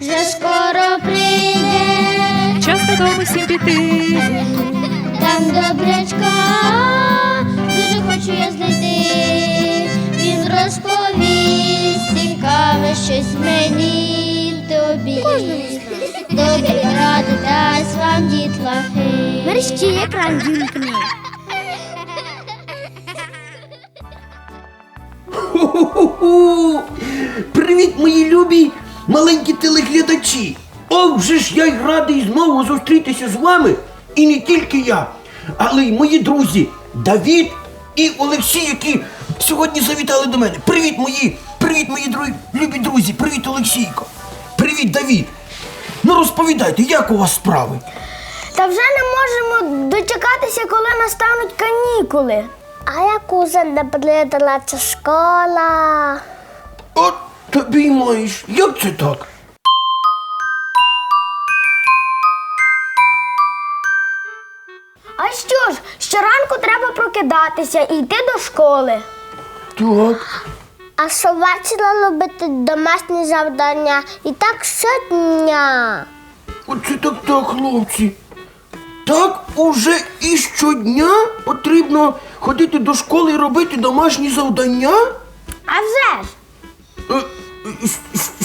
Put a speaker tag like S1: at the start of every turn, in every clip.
S1: вже скоро прийде,
S2: Час додому всім піти.
S1: там добрячка, дуже хочу я знайти. Він розповість цікаве щось мені тобі. Добрі ради дасть вам дітлахи. Мерщі екран вімкни.
S3: Ху-ху-ху! Привіт, мої любі маленькі телеглядачі! Ох, вже ж я й радий знову зустрітися з вами. І не тільки я, але й мої друзі Давід і Олексій, які сьогодні завітали до мене. Привіт, мої! Привіт, мої друзі, любі друзі! Привіт, Олексійко! Привіт, Давід! Ну розповідайте, як у вас справи?
S4: Та вже не можемо дочекатися, коли настануть канікули. А як уже набридла ця школа?
S3: От тобі й маєш. Як це так?
S4: А що ж, щоранку треба прокидатися і йти до школи.
S3: Так.
S4: А що бачила робити домашні завдання і так щодня.
S3: Оце так так, хлопці. Так уже і щодня потрібно ходити до школи і робити домашні завдання?
S4: А вже ж,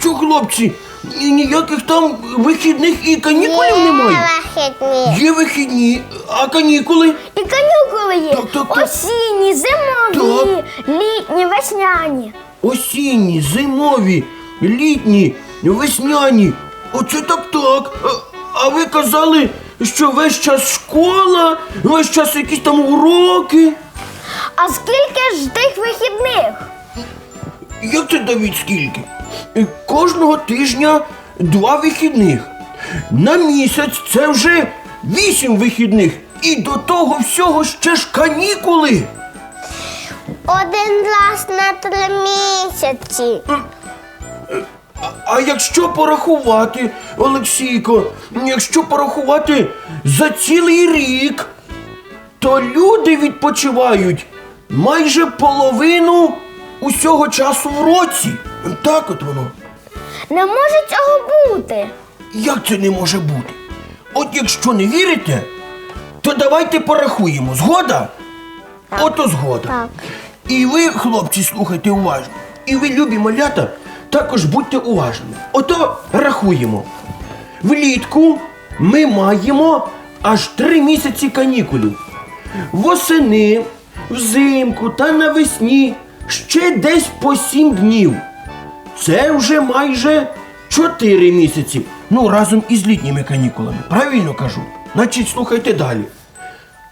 S3: Що, хлопці? Ніяких там вихідних і канікулів немає?
S4: вихідні.
S3: Є вихідні, а канікули?
S4: І канікули є.
S3: Так, так, так.
S4: Осінні, зимові, літні, весняні.
S3: Осінні, зимові, літні, весняні. Оце так так. А, а ви казали, що весь час школа, весь час якісь там уроки.
S4: А скільки ж тих вихідних?
S3: Як це Давід скільки? Е, Кожного тижня два вихідних. На місяць це вже вісім вихідних. І до того всього ще ж канікули.
S4: Один раз на три місяці.
S3: А, а якщо порахувати, Олексійко, якщо порахувати за цілий рік, то люди відпочивають майже половину усього часу в році. Так от воно.
S4: Не може цього бути.
S3: Як це не може бути? От якщо не вірите, то давайте порахуємо. Згода? Ото згода.
S4: Так.
S3: І ви, хлопці, слухайте уважно. І ви, любі малята, також будьте уважними. Ото рахуємо. Влітку ми маємо аж три місяці канікулів. Восени, взимку та навесні ще десь по сім днів. Це вже майже 4 місяці. Ну, разом із літніми канікулами. Правильно кажу? Значить, слухайте далі.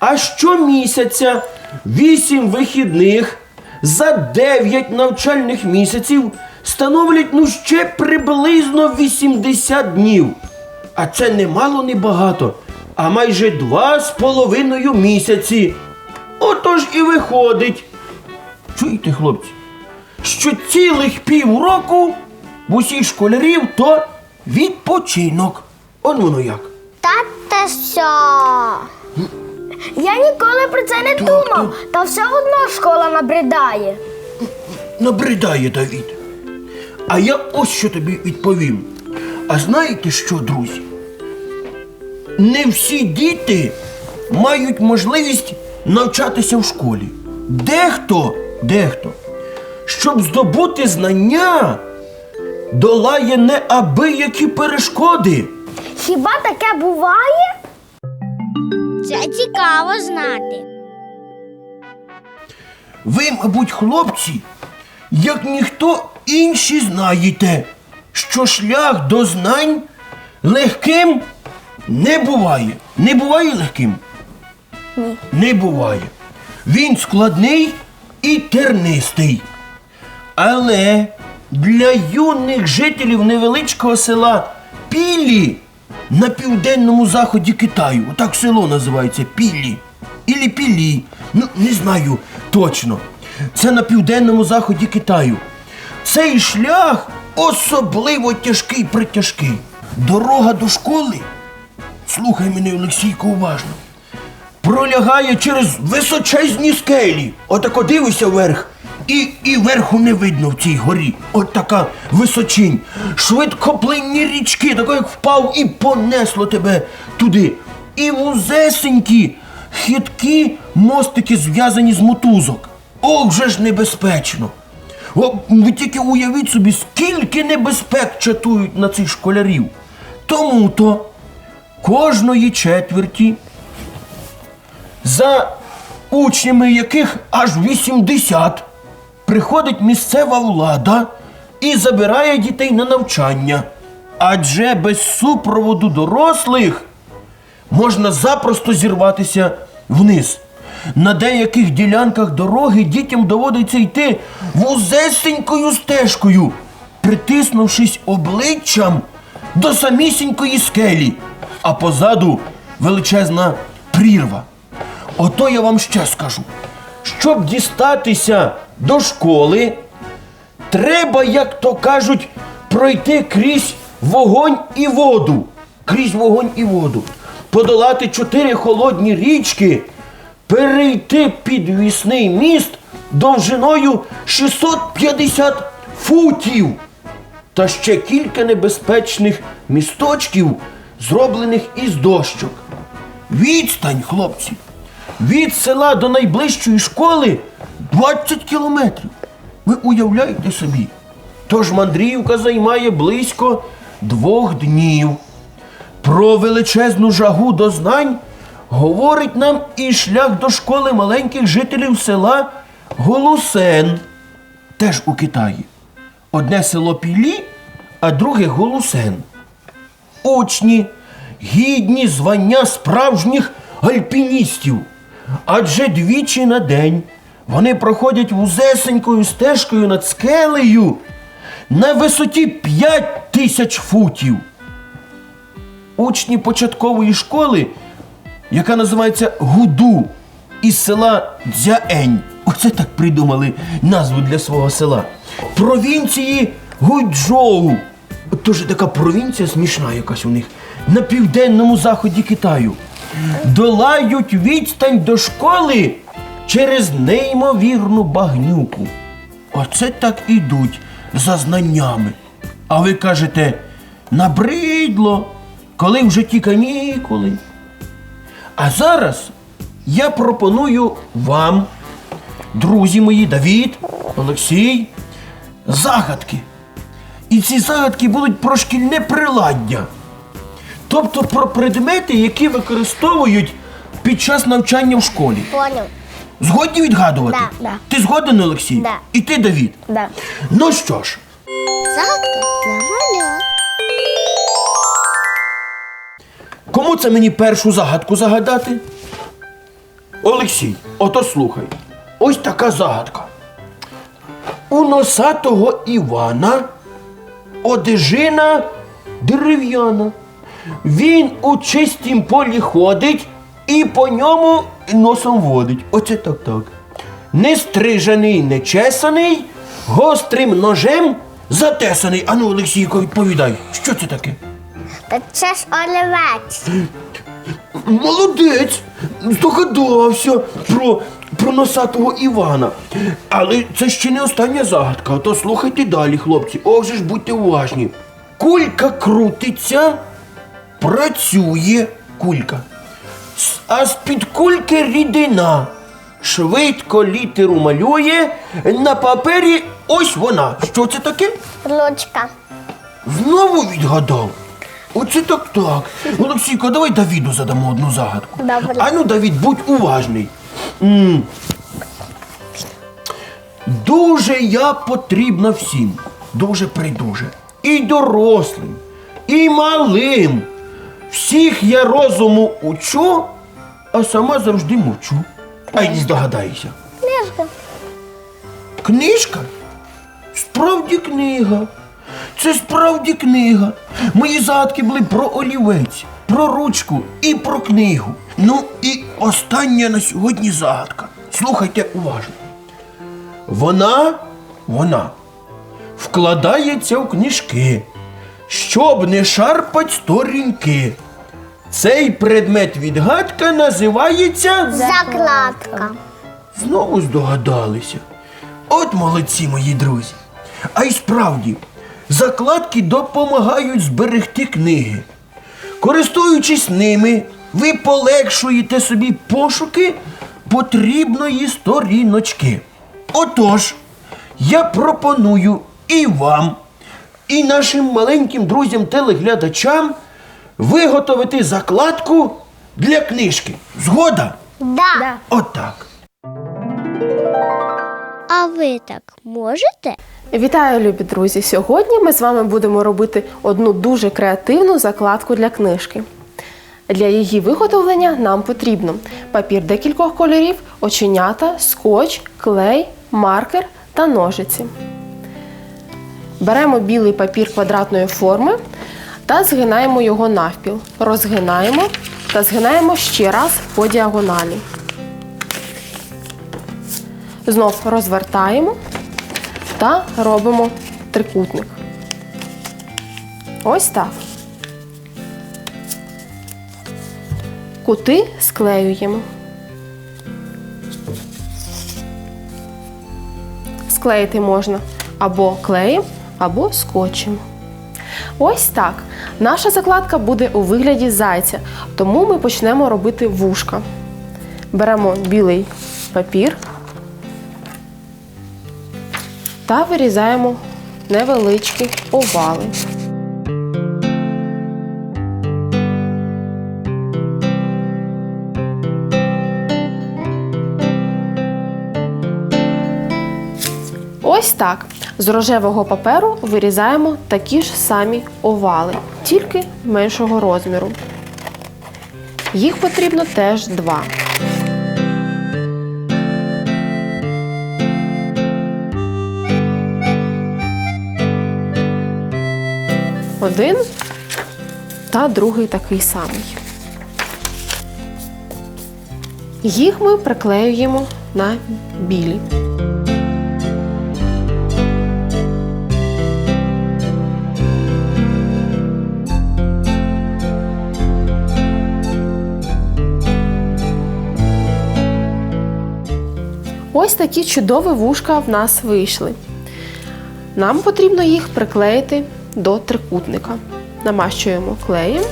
S3: А щомісяця 8 вихідних за 9 навчальних місяців становлять ну ще приблизно 80 днів. А це не мало не багато, а майже два з половиною місяці. Отож і виходить. Чуєте, хлопці? Що цілих півроку в усіх школярів то відпочинок. Он воно як.
S4: Та те що? Я ніколи про це не думав, та все одно школа набридає.
S3: Набридає Давід. А я ось що тобі відповім. А знаєте що, друзі? Не всі діти мають можливість навчатися в школі. Дехто, дехто, щоб здобути знання, долає неабиякі перешкоди.
S4: Хіба таке буває?
S1: Це цікаво знати.
S3: Ви, мабуть, хлопці, як ніхто інші знаєте, що шлях до знань легким не буває. Не буває легким? Ні. Не буває. Він складний і тернистий. Але для юних жителів невеличкого села Пілі на південному заході Китаю, отак село називається Пілі. Ілі Пілі, ну не знаю точно. Це на південному заході Китаю. Цей шлях особливо тяжкий притяжкий. Дорога до школи, слухай мене, Олексійко, уважно, пролягає через височезні скелі. Отако дивишся вверх І, і верху не видно в цій горі. От така височинь. Швидкоплинні річки, тако як впав і понесло тебе туди. І вузесенькі, хиткі мостики зв'язані з мотузок. Ох, вже ж небезпечно. О, ви тільки уявіть собі, скільки небезпек чатують на цих школярів. Тому-то кожної четверті за учнями яких аж 80, приходить місцева влада і забирає дітей на навчання. Адже без супроводу дорослих можна запросто зірватися вниз. На деяких ділянках дороги дітям доводиться йти вузесенькою стежкою, притиснувшись обличчям до самісінької скелі, а позаду величезна прірва. Ото я вам ще скажу. Щоб дістатися до школи, треба, як то кажуть, пройти крізь вогонь і воду. Крізь вогонь і воду. Подолати чотири холодні річки, перейти підвісний міст довжиною 650 футів. Та ще кілька небезпечних місточків, зроблених із дощок. Відстань, хлопці, від села до найближчої школи 20 кілометрів. Ви уявляєте собі? Тож мандрівка займає близько двох днів. Про величезну жагу до знань говорить нам і шлях до школи маленьких жителів села Голусен, теж у Китаї. Одне село Пілі, а друге Голусен учні, гідні звання справжніх альпіністів. Адже двічі на день вони проходять вузесенькою стежкою над скелею на висоті 5 тисяч футів. Учні початкової школи, яка називається Гуду, із села Дзяень. Оце так придумали назву для свого села. Провінції Гуйчжоу. Тож така провінція смішна якась у них на південному заході Китаю. Долають відстань до школи через неймовірну багнюку. Оце так ідуть за знаннями. А ви кажете, набридло, коли вже ті канікули. А зараз я пропоную вам, друзі мої, Давід, Олексій, загадки. І ці загадки будуть про шкільне приладдя. Тобто про предмети, які використовують під час навчання в школі.
S4: Поняв.
S3: Згодні відгадувати?
S4: Да, да.
S3: Ти згоден, Олексій?
S4: Да.
S3: І ти, Давід?
S4: Да.
S3: Ну що ж,
S4: Загадка для малят.
S3: кому це мені першу загадку загадати? Олексій, ото слухай. Ось така загадка. У носатого Івана одежина дерев'яна. Він у чистім полі ходить і по ньому носом водить. Оце так так. Не стрижений, не чесаний, гострим ножем затесаний. Ану, Олексійко, відповідай, що це таке?
S4: Та це ж олівець.
S3: Молодець! Здогадався про, про носатого Івана. Але це ще не остання загадка. То слухайте далі, хлопці. Ох же ж будьте уважні. Кулька крутиться, працює кулька. А з-під кульки рідина. Швидко літеру малює на папері ось вона. Що це таке?
S4: Ручка.
S3: Знову відгадав. Оце так так. Олексійко, давай Давіду задамо одну загадку.
S4: Добре.
S3: А ну, Давід, будь уважний. М. Дуже я потрібна всім. Дуже придуже. І дорослим, і малим. Всіх я розуму учу, а сама завжди мовчу. А й не здогадайся.
S4: Книжка.
S3: Книжка? Справді книга. Це справді книга. Мої загадки були про олівець, про ручку і про книгу. Ну і остання на сьогодні загадка. Слухайте уважно. Вона, вона вкладається в книжки, щоб не шарпать сторінки. Цей предмет відгадка називається
S4: Закладка.
S3: Знову здогадалися. От молодці, мої друзі. А й справді, закладки допомагають зберегти книги. Користуючись ними, ви полегшуєте собі пошуки потрібної сторіночки. Отож, я пропоную і вам, і нашим маленьким друзям-телеглядачам виготовити закладку для книжки. Згода?
S4: Да.
S3: Отак.
S1: А ви так можете?
S2: Вітаю, любі друзі! Сьогодні ми з вами будемо робити одну дуже креативну закладку для книжки. Для її виготовлення нам потрібно папір декількох кольорів, оченята, скотч, клей, маркер та ножиці. Беремо білий папір квадратної форми та згинаємо його навпіл. Розгинаємо та згинаємо ще раз по діагоналі. Знов розвертаємо та робимо трикутник. Ось так. Кути склеюємо. Склеїти можна або клеєм, або скотчем. Ось так. Наша закладка буде у вигляді зайця, тому ми почнемо робити вушка. Беремо білий папір та вирізаємо невеличкі овали. Ось так. З рожевого паперу вирізаємо такі ж самі овали, тільки меншого розміру. Їх потрібно теж два. Один та другий такий самий. Їх ми приклеюємо на білі. Ось такі чудові вушка в нас вийшли. Нам потрібно їх приклеїти до трикутника. Намащуємо клеєм.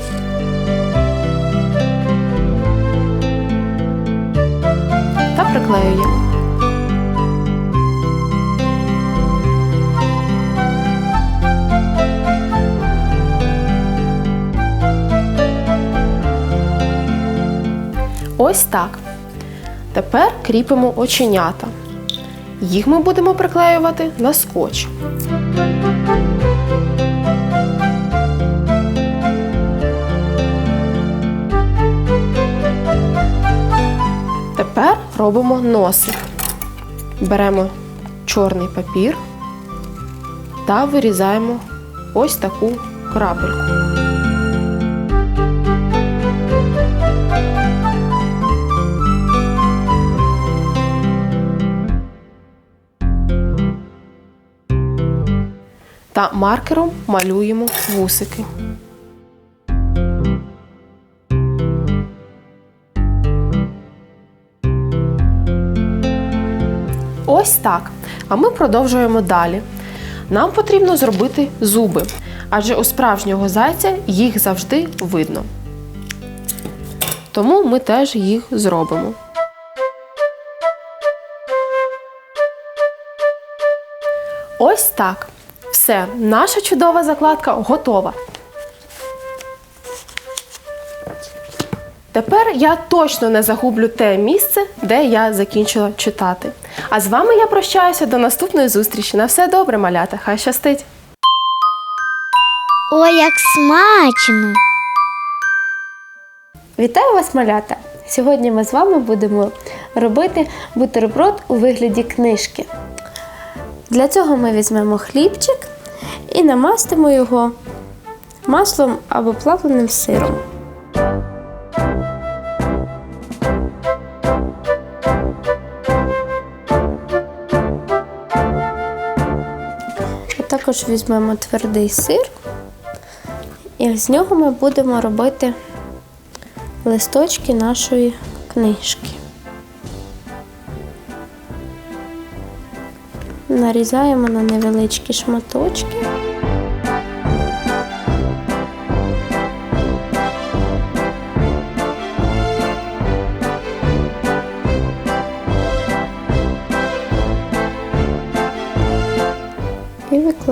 S2: Та приклеюємо. Ось так. Тепер кріпимо оченята. Їх ми будемо приклеювати на скотч. Тепер робимо носик. Беремо чорний папір та вирізаємо ось таку крапельку. Та маркером малюємо вусики. Ось так. А ми продовжуємо далі. Нам потрібно зробити зуби, адже у справжнього зайця їх завжди видно. Тому ми теж їх зробимо. Ось так. Все, наша чудова закладка готова. Тепер я точно не загублю те місце, де я закінчила читати. А з вами я прощаюся до наступної зустрічі. На все добре, малята. Хай щастить!
S1: Ой, як смачно!
S5: Вітаю вас, малята! Сьогодні ми з вами будемо робити бутерброд у вигляді книжки. Для цього ми візьмемо хлібчик і намастимо його маслом або плавленим сиром. А також візьмемо твердий сир, і з нього ми будемо робити листочки нашої книжки. нарізаємо на невеличкі шматочки.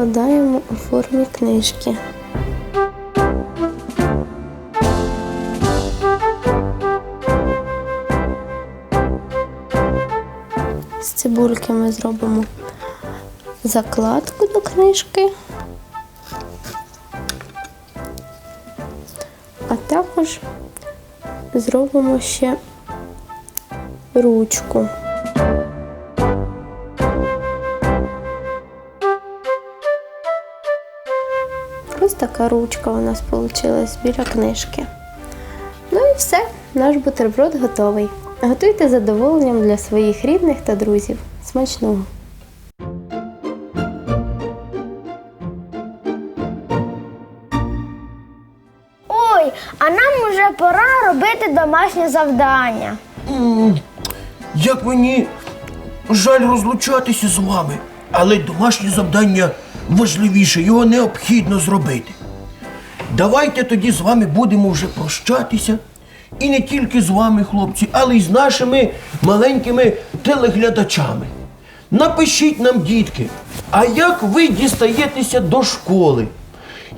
S5: І викладаємо у формі книжки. З цибульки ми зробимо закладку до книжки, а також зробимо ще ручку. Ось така ручка у нас вийшла біля книжки. Ну і все, наш бутерброд готовий. Готуйте задоволенням для своїх рідних та друзів. Смачного!
S4: Ой, а нам уже пора робити домашнє завдання.
S3: Як мені жаль розлучатися з вами, але домашнє завдання важливіше, його необхідно зробити. Давайте тоді з вами будемо вже прощатися. І не тільки з вами, хлопці, але й з нашими маленькими телеглядачами. Напишіть нам, дітки, а як ви дістаєтеся до школи?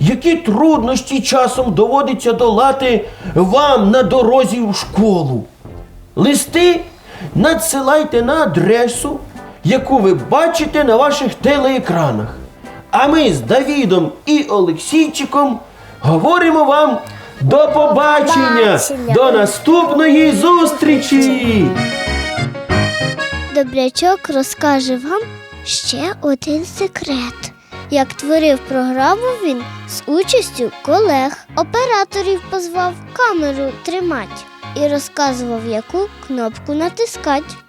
S3: Які труднощі часом доводиться долати вам на дорозі в школу? Листи надсилайте на адресу, яку ви бачите на ваших телеекранах. А ми з Давідом і Олексійчиком говоримо вам до побачення,
S4: Побачення.
S3: до наступної зустрічі!
S1: Добрячок розкаже вам ще один секрет. Як творив програму він з участю колег, операторів позвав камеру тримать і розказував, яку кнопку натискать.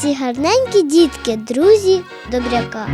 S1: ці гарненькі дітки, друзі добряка.